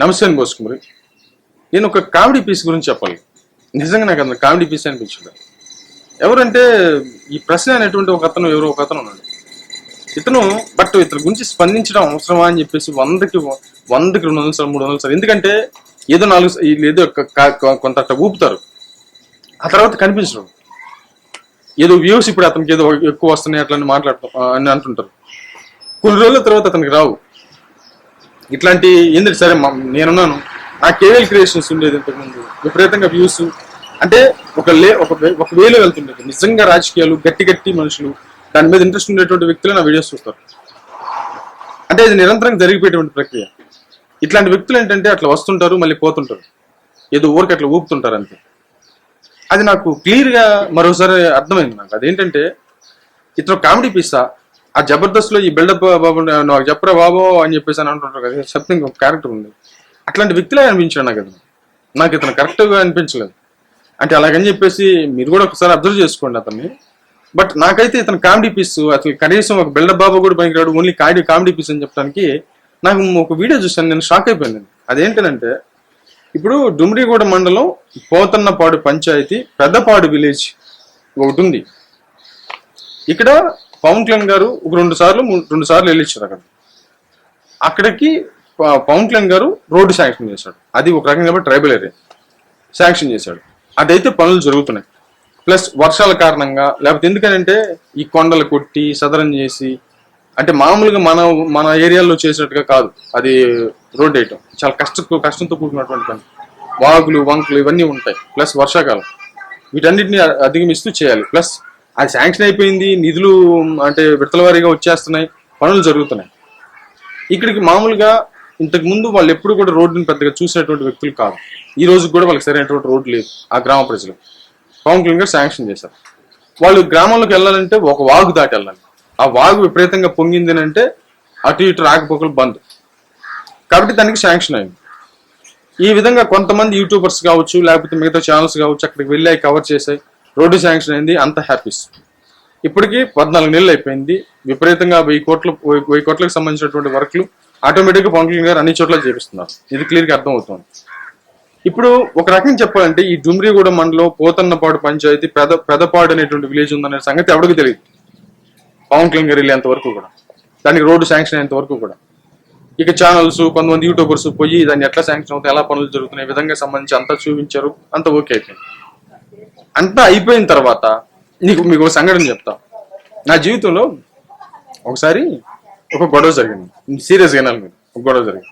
నమస్తే అని బోసుకుమరి నేను ఒక కామెడీ పీస్ గురించి చెప్పాలి. నిజంగా నాకు అంత కామెడీ పీస్ అనిపించింది. ఎవరంటే ఈ ప్రశ్న అనేటువంటి ఒక అతను ఎవరో ఒక అతను ఉన్నాడు. ఇతను బట్ ఇతని గురించి స్పందించడం అవసరమా? అని చెప్పేసి వందకి వందకి రెండు వందల సార్లు మూడు వందల సార్లు ఎందుకంటే ఏదో నాలుగు ఏదో ఒక కొంత అట్ట ఊపుతారు. ఆ తర్వాత కనిపించడం ఏదో వ్యూస్ ఇప్పుడు అతనికి ఏదో ఎక్కువ వస్తున్నాయి అట్లా అని మాట్లాడతాం అని అంటుంటారు. కొన్ని రోజుల తర్వాత అతనికి రావు. ఇట్లాంటి ఏంటంటే సరే నేనున్నాను. ఆ కేవీఎల్ క్రియేషన్స్ ఉండేది ఇంతకుముందు. విపరీతంగా వ్యూస్. అంటే ఒక లే ఒక వే- ఒక వేలో వెళ్తుండేది. నిజంగా రాజకీయాలు గట్టి గట్టి మనుషులు దాని మీద ఇంట్రెస్ట్ ఉండేటువంటి వ్యక్తులు నా వీడియోస్ చూస్తారు. అంటే ఇది నిరంతరం జరిగిపోయేటువంటి ప్రక్రియ. ఇట్లాంటి వ్యక్తులు ఏంటంటే అట్లా వస్తుంటారు మళ్ళీ పోతుంటారు. ఏదో ఊరికి అట్లా ఊపుతుంటారు అంతే. అది నాకు క్లియర్గా మరోసారి అర్థమైంది నాకు. అదేంటంటే ఇతను కామెడీ పీసా. ఆ జబర్దస్త్లో ఈ బిల్డప్ బాబు నాకు చెప్పరా బాబు అని చెప్పేసి అని అంటుంటారు కదా. సంథింగ్ ఒక క్యారెక్టర్ ఉంది. అట్లాంటి వ్యక్తిలా అనిపించాడు నాకు అతను నాకు ఇతను కరెక్ట్గా అనిపించలేదు. అంటే అలాగని చెప్పేసి మీరు కూడా ఒకసారి అబ్జర్వ్ చేసుకోండి అతన్ని. బట్ నాకైతే ఇతను కామెడీ పీస్ అసలు కనీసం ఒక బిల్డప్ బాబు కూడా పనికిరాడు. ఓన్లీ కామెడీ కామెడీ పీస్ అని చెప్పడానికి నాకు ఒక వీడియో చూసాను నేను షాక్ అయిపోయింది అదేంటంటే ఇప్పుడు డుమ్రిగూడ మండలం పోతన్నపాడు పంచాయతీ పెద్దపాడు విలేజ్ ఒకటి ఉంది. ఇక్కడ పవన్ కళ్యాణ్ గారు ఒక రెండు సార్లు రెండు సార్లు వెళ్ళిచ్చారు అక్కడ. అక్కడికి పవన్ కళ్యాణ్ గారు రోడ్డు శాంక్షన్ చేశాడు. అది ఒక రకంగా ట్రైబల్ ఏరియా. శాంక్షన్ చేశాడు. అదైతే పనులు జరుగుతున్నాయి. ప్లస్ వర్షాల కారణంగా లేకపోతే ఎందుకనంటే ఈ కొండలు కొట్టి సదరం చేసి అంటే మామూలుగా మన మన ఏరియాలో చేసినట్టుగా కాదు. అది రోడ్ వేయటం. చాలా కష్ట కష్టంతో కూడుకున్నటువంటి పని. వాగులు వంకులు ఇవన్నీ ఉంటాయి. ప్లస్ వర్షాకాలం. వీటన్నిటిని అధిగమిస్తూ చేయాలి. ప్లస్ అది శాంక్షన్ అయిపోయింది నిధులు అంటే విడతల వారీగా వచ్చేస్తున్నాయి పనులు జరుగుతున్నాయి. ఇక్కడికి మామూలుగా ఇంతకు ముందు వాళ్ళు ఎప్పుడు కూడా రోడ్డుని పెద్దగా చూసినటువంటి వ్యక్తులు కాదు. ఈ రోజు కూడా వాళ్ళకి సరైనటువంటి రోడ్డు లేదు ఆ గ్రామ ప్రజలు. పవన్ కళ్యాణ్ గారు శాంక్షన్ చేశారు. వాళ్ళు గ్రామంలోకి వెళ్ళాలంటే ఒక వాగు దాటి వెళ్ళాలి. ఆ వాగు విపరీతంగా పొంగింది అంటే అటు ఇటు రాకపోకలు బంద్. కాబట్టి దానికి శాంక్షన్ అయింది. ఈ విధంగా కొంతమంది యూట్యూబర్స్ కావచ్చు లేకపోతే మిగతా ఛానల్స్ కావచ్చు అక్కడికి వెళ్ళి అవి కవర్ చేశాయి. రోడ్డు శాంక్షన్ అయింది అంత హ్యాపీస్ ఇప్పటికి పద్నాలుగు నెలలు అయిపోయింది. విపరీతంగా వెయ్యి కోట్ల వెయ్యి- కోట్లకు సంబంధించినటువంటి వర్క్లు ఆటోమేటిక్గా పవన్ కళ్యాణ్ గారు అన్ని చోట్ల చేపిస్తున్నారు. ఇది క్లియర్గా అర్థమవుతుంది. ఇప్పుడు ఒక రకం చెప్పాలంటే ఈ డుమ్రిగూడ మండలం పోతన్నపాడు పంచాయతీ పెద పెదపాడు అనేటువంటి విలేజ్ ఉందనే సంగతి ఎవరికి తెలియదు. పవన్ కళ్యాణ్ గారు వెళ్ళేంత వరకు కూడా. దానికి రోడ్డు శాంక్షన్ అయ్యేంత వరకు కూడా. ఇక ఛానల్స్ కొంతమంది యూట్యూబర్స్ పోయి దాన్ని ఎట్లా శాంక్షన్ అవుతాయి ఎలా పనులు జరుగుతున్నాయి విధంగా సంబంధించి అంతా చూపించారు అంత ఓకే అయిపోయింది. అంతా అయిపోయిన తర్వాత నీకు మీకు ఒక సంఘటన చెప్తా. నా జీవితంలో ఒకసారి ఒక గొడవ జరిగింది. సీరియస్గా వినాలి మీరు. ఒక గొడవ జరిగింది.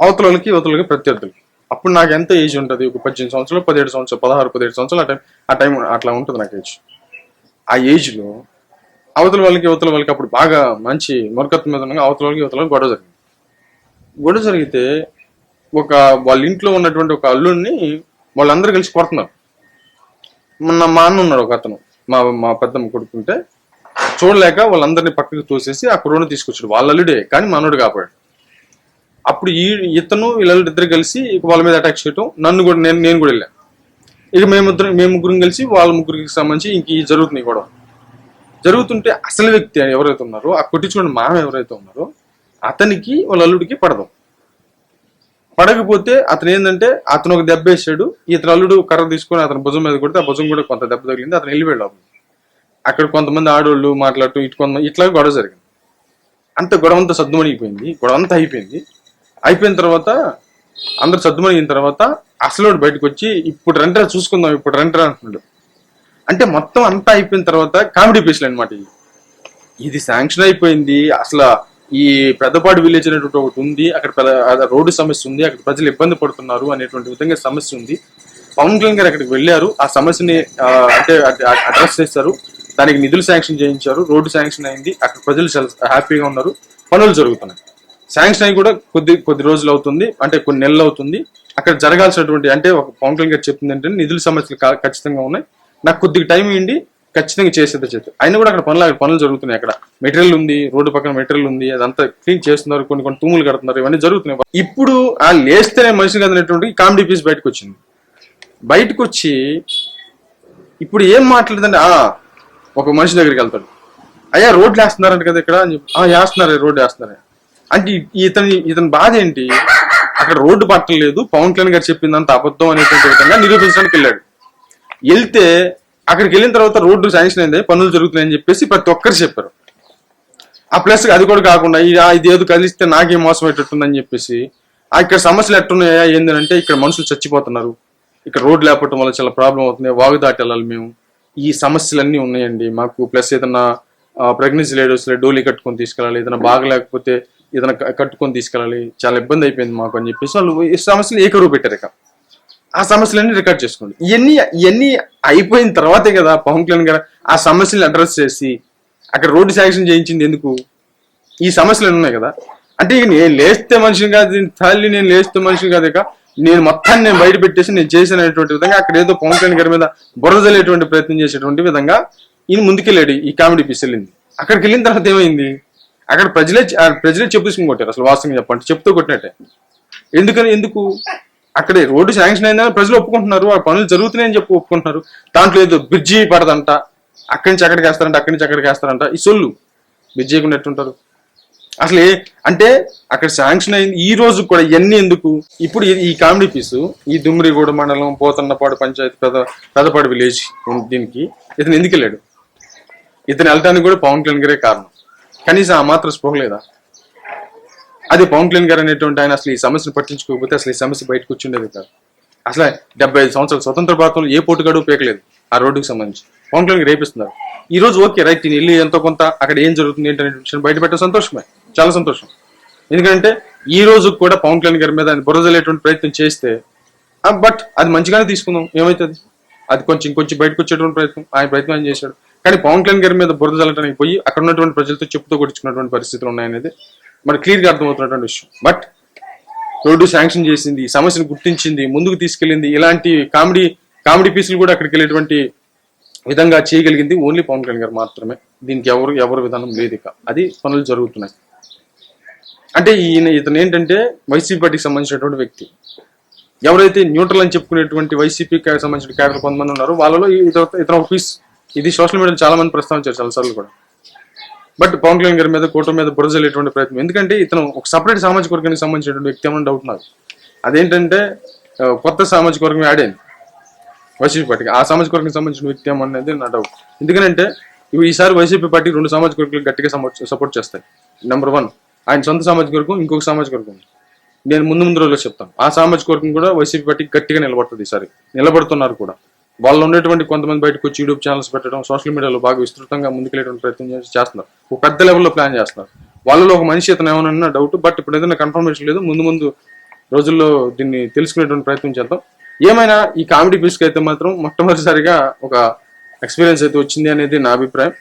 అవతల వాళ్ళకి యువతల ప్రత్యర్థులకి అప్పుడు నాకు ఎంత ఏజ్ ఉంటుంది? ఒక పద్దెనిమిది సంవత్సరాలు పదిహేడు సంవత్సరాలు పదహారు పదిహేడు సంవత్సరాలు ఆ టైం ఆ టైం అట్లా ఉంటుంది నాకు ఏజ్. ఆ ఏజ్లో అవతల వాళ్ళకి యువతల వాళ్ళకి అప్పుడు బాగా మంచి మొరకత్వం మీద ఉండగా అవతల వాళ్ళకి యువతల గొడవ జరిగింది. గొడవ జరిగితే ఒక వాళ్ళ ఇంట్లో ఉన్నటువంటి ఒక అల్లుడిని వాళ్ళందరూ కలిసి కొడుతున్నారు. మొన్న మా అన్న ఉన్నాడు ఒక అతను. మా మా పెద్దమ్మ కొడుకుంటే చూడలేక వాళ్ళందరినీ పక్కకి తోసేసి ఆ కుర్రోని తీసుకొచ్చాడు. వాళ్ళ అల్లుడే కానీ మనోడు కాపాడు అప్పుడు ఈ ఇతను వీళ్ళ ఇద్దరు కలిసి ఇక వాళ్ళ మీద అటాక్ చేయటం నన్ను కూడా నేను నేను కూడా వెళ్ళాను ఇక మేమిద్దరం మేము ముగ్గురం కలిసి వాళ్ళ ముగ్గురికి సంబంధించి ఇంక ఈ జరుగుతున్నాయి గొడవ. జరుగుతుంటే అసలు వ్యక్తి ఎవరైతే ఉన్నారో ఆ కొట్టించుకున్న మామ ఎవరైతే ఉన్నారో అతనికి వాళ్ళ అల్లుడికి పడదు. పడకపోతే అతను ఏంటంటే అతను ఒక దెబ్బ వేసాడు ఇతను అల్లుడు కర్ర తీసుకొని అతని భుజం మీద కొడితే ఆ భుజం కూడా కొంత దెబ్బ తగిలింది అతను వెళ్ళిపోయాడు అక్కడ కొంతమంది ఆడోళ్ళు మాట్లాడుతూ ఇటు కొంతమంది ఇట్లా గొడవ జరిగింది. అంత గొడవ అంతా సద్దుమణిగిపోయింది గొడవ అంతా అయిపోయింది. అయిపోయిన తర్వాత అందరు సద్దుమణిగిన తర్వాత అసలు బయటకు వచ్చి ఇప్పుడు రెంట్రా చూసుకుందాం ఇప్పుడు రెంట్రా అంటున్నాడు. అంటే మొత్తం అంతా అయిపోయిన తర్వాత కామెడీ పీస్లు అనమాట ఇది. ఇది శాంక్షన్ అయిపోయింది అసలు ఈ పెద్దపాడు విలేజ్ అనేటువంటి ఒకటి ఉంది అక్కడ పెద్ద రోడ్డు సమస్య ఉంది అక్కడ ప్రజలు ఇబ్బంది పడుతున్నారు అనేటువంటి విధంగా సమస్య ఉంది. పవన్ కళ్యాణ్ గారు అక్కడికి వెళ్ళారు ఆ సమస్యని అంటే అడ్రస్ చేశారు దానికి నిధులు శాంక్షన్ చేయించారు రోడ్డు శాంక్షన్ అయింది అక్కడ ప్రజలు చాలా హ్యాపీగా ఉన్నారు పనులు జరుగుతున్నాయి. శాంక్షన్ అయి కూడా కొద్ది కొద్ది రోజులు అవుతుంది అంటే కొన్ని నెలలు అవుతుంది. అక్కడ జరగాల్సినటువంటి అంటే ఒక పవన్ కళ్యాణ్ గారు చెప్తుంది ఏంటంటే నిధుల సమస్యలు కా- ఖచ్చితంగా ఉన్నాయి. నాకు కొద్దిగా టైం ఇవ్వండి ఖచ్చితంగా చేసేది చేతి అయినా కూడా అక్కడ పనులు అక్కడ పనులు జరుగుతున్నాయి అక్కడ. మెటీరియల్ ఉంది రోడ్డు పక్కన మెటీరియల్ ఉంది అదంతా క్లీన్ చేస్తున్నారు కొన్ని కొన్ని తూములు కడుతున్నారు ఇవన్నీ జరుగుతున్నాయి. ఇప్పుడు ఆ లేస్తేనే మనిషి కదనేటువంటి కామెడీ పీస్ బయటకు వచ్చింది. బయటకు వచ్చి ఇప్పుడు ఏం మాట్లాడదండి ఆ ఒక మనిషి దగ్గరికి వెళ్తాడు. అయ్యా రోడ్లు వేస్తున్నారంట కదా ఇక్కడ ఆ వేస్తున్నారు రోడ్డు వేస్తున్నారు. అంటే ఇతని ఇతని బాధ ఏంటి? అక్కడ రోడ్డు పట్టలేదు. పవన్ కళ్యాణ్ గారు చెప్పిందంత అబద్ధం అనేటువంటి విధంగా నిరూపించడానికి వెళ్ళాడు. వెళ్తే అక్కడికి వెళ్ళిన తర్వాత రోడ్డు శాంక్షన్ అయింది పనులు జరుగుతున్నాయని చెప్పేసి ప్రతి ఒక్కరు చెప్పారు. ఆ ప్లస్ అది కూడా కాకుండా ఇది ఇది ఏదో కలిస్తే నాకేం మోసం అయ్యేటట్టుందని చెప్పేసి ఇక్కడ సమస్యలు ఎట్టున్నాయా ఏంటంటే ఇక్కడ మనుషులు చచ్చిపోతున్నారు. ఇక్కడ రోడ్ లేకపోవడం వల్ల చాలా ప్రాబ్లం అవుతుంది వాగు దాటి వెళ్ళాలి మేము. ఈ సమస్యలన్నీ ఉన్నాయండి. మాకు ప్లస్ ఏదన్నా ప్రెగ్నెన్సీ లేడీస్ డోలీ కట్టుకొని తీసుకెళ్ళాలి ఏదైనా బాగలేకపోతే ఏదైనా కట్టుకొని తీసుకెళ్ళాలి చాలా ఇబ్బంది అయిపోయింది మాకు అని చెప్పేసి వాళ్ళు ఈ సమస్యలు ఏకరువు పెట్టారు ఇక. ఆ సమస్యలన్నీ రికార్డ్ చేసుకోండి. ఇవన్నీ ఇవన్నీ అయిపోయిన తర్వాతే కదా పవన్ కళ్యాణ్ గారు ఆ సమస్యలను అడ్రస్ చేసి అక్కడ రోడ్డు శాంక్షన్ చేయించింది ఎందుకు? ఈ సమస్యలు ఉన్నాయి కదా? అంటే ఇక నేను లేస్తే మనిషిని కాదు తల్లి నేను లేస్తే మనిషిని కాదు ఇక. నేను మొత్తాన్ని నేను బయట పెట్టేసి నేను చేసినటువంటి విధంగా అక్కడ ఏదో పవన్ కళ్యాణ్ గారి మీద బురదలేటువంటి ప్రయత్నం చేసేటువంటి విధంగా ఈయన ముందుకెళ్ళాడు ఈ కామెడీ పీస్ వెళ్ళింది. అక్కడికి వెళ్ళిన తర్వాత ఏమైంది? అక్కడ ప్రజలే ఆ ప్రజలే చెప్పు కొట్టారు అసలు వాస్తవంగా చెప్పండి చెప్తూ కొట్టినట్టే. ఎందుకని ఎందుకు? అక్కడే రోడ్డు శాంక్షన్ అయిందని ప్రజలు ఒప్పుకుంటున్నారు ఆ పనులు జరుగుతున్నాయని చెప్పి ఒప్పుకుంటున్నారు. దాంట్లో ఏదో బ్రిడ్జి పడదంట అక్కడి నుంచి అక్కడికి వేస్తారంట అక్కడి నుంచి అక్కడికి వేస్తారంట. ఈ సొల్లు బ్రిడ్జి చేయకుండా ఎట్టుంటారు? అసలు అంటే అక్కడ శాంక్షన్ అయింది ఈ రోజు కూడా ఇవన్నీ ఎందుకు? ఇప్పుడు ఈ- కామెడీ పీసు ఈ దుమ్మిడిగూడ మండలం పోతన్నపాడు పంచాయతీ పెద పెదపాడు విలేజ్ దీనికి ఇతను ఎందుకు వెళ్ళాడు? ఇతను వెళ్ళడానికి కూడా పవన్ కళ్యాణ్ గారే కారణం. కనీసం ఆ మాత్రం స్పృహ అదే పవన్ కళ్యాణ్ గారు అనేటువంటి ఆయన అసలు ఈ సమస్యను పట్టించుకోకపోతే అసలు ఈ సమస్య బయటకు వచ్చిండేది కాదు. అసలు డెబ్బై ఐదు సంవత్సరాలు స్వతంత్ర భారతంలో ఏ పోటుగాడు పేకలేదు ఆ రోడ్డుకి సంబంధించి. పవన్ కళ్యాణ్ గారు రేపిస్తున్నారు. ఈ రోజు ఓకే రైట్ నేను వెళ్ళి ఎంతో కొంత అక్కడ ఏం జరుగుతుంది ఏంటనే విషయం బయట పెట్టడం సంతోషమే. చాలా సంతోషం. ఎందుకంటే ఈ రోజు కూడా పవన్ కళ్యాణ్ గారి మీద ఆయన బురదలేటువంటి ప్రయత్నం చేస్తే బట్ అది మంచిగానే తీసుకుందాం. ఏమవుతుంది అది కొంచెం కొంచెం బయటకు వచ్చేటువంటి ప్రయత్నం ఆయన ప్రయత్నం ఆయన చేశాడు. కానీ పవన్ కళ్యాణ్ గారి మీద బురద జల్లటానికి పోయి అక్కడ ఉన్నటువంటి ప్రజలతో చెప్పుతో కొట్టించుకున్నటువంటి పరిస్థితులు ఉన్నాయనేది మరి క్లియర్గా అర్థమవుతున్నటువంటి విషయం. బట్ రోడ్డు శాంక్షన్ చేసింది సమస్యను గుర్తించింది ముందుకు తీసుకెళ్ళింది ఇలాంటి కామెడీ కామెడీ పీసులు కూడా అక్కడికి వెళ్ళేటువంటి విధంగా చేయగలిగింది ఓన్లీ పవన్ కళ్యాణ్ గారు మాత్రమే. దీనికి ఎవరు ఎవరు విధానం లేదు ఇక. అది పనులు జరుగుతున్నాయి. అంటే ఈయన ఇతను ఏంటంటే వైసీపీ పార్టీకి సంబంధించినటువంటి వ్యక్తి. ఎవరైతే న్యూట్రల్ అని చెప్పుకునేటువంటి వైసీపీకి సంబంధించిన క్యాడర్ కొంతమంది ఉన్నారో వాళ్ళలో ఇతర ఇతను ఆఫీస్ ఒక పీస్ ఇది సోషల్ మీడియాలో చాలా మంది ప్రస్తావించారు చాలా సార్లు కూడా. బట్ పవన్ కళ్యాణ్ గారి మీద కూటమి మీద బురజలేటువంటి ప్రయత్నం. ఎందుకంటే ఇతను ఒక సపరేట్ సామాజిక వర్గానికి సంబంధించినటువంటి వ్యక్తి ఏమన్నా డౌట్ నాకు అదేంటంటే కొత్త సామాజిక వర్గం యాడ్ అయింది. వైసీపీ పార్టీకి. ఆ సామాజిక వర్గానికి సంబంధించిన వ్యక్తి ఏమన్నది నా డౌట్ ఎందుకంటే ఇవి ఈసారి వైసీపీ పార్టీ రెండు సామాజిక వర్గాలు గట్టిగా సపోర్ట్ చేస్తాయి. నెంబర్ వన్ ఆయన సొంత సామాజిక వర్గం ఇంకొక సామాజిక వర్గం నేను ముందు ముందు రోజుల్లో చెప్తాను. ఆ సామాజిక వర్గం కూడా వైసీపీ పార్టీకి గట్టిగా నిలబడుతుంది ఈసారి. నిలబడుతున్నారు కూడా. వాళ్ళు ఉండేటువంటి కొంతమంది బయటకు వచ్చి యూట్యూబ్ ఛానల్స్ పెట్టడం సోషల్ మీడియాలో బాగా విస్తృతంగా ముందుకెళ్ళేటువంటి ప్రయత్నం చేసి చేస్తున్నారు. ఒక పెద్ద లెవెల్లో ప్లాన్ చేస్తున్నారు. వాళ్ళలో ఒక మనిషి ఇతను ఏమైనా డౌట్ బట్ ఇప్పుడు ఏదైనా కన్ఫర్మేషన్ లేదు ముందు ముందు రోజుల్లో దీన్ని తెలుసుకునేటువంటి ప్రయత్నం చేద్దాం. ఏమైనా ఈ కామెడీ పీస్కి అయితే మాత్రం మొట్టమొదటిసారిగా ఒక ఎక్స్పీరియన్స్ అయితే వచ్చింది అనేది నా అభిప్రాయం.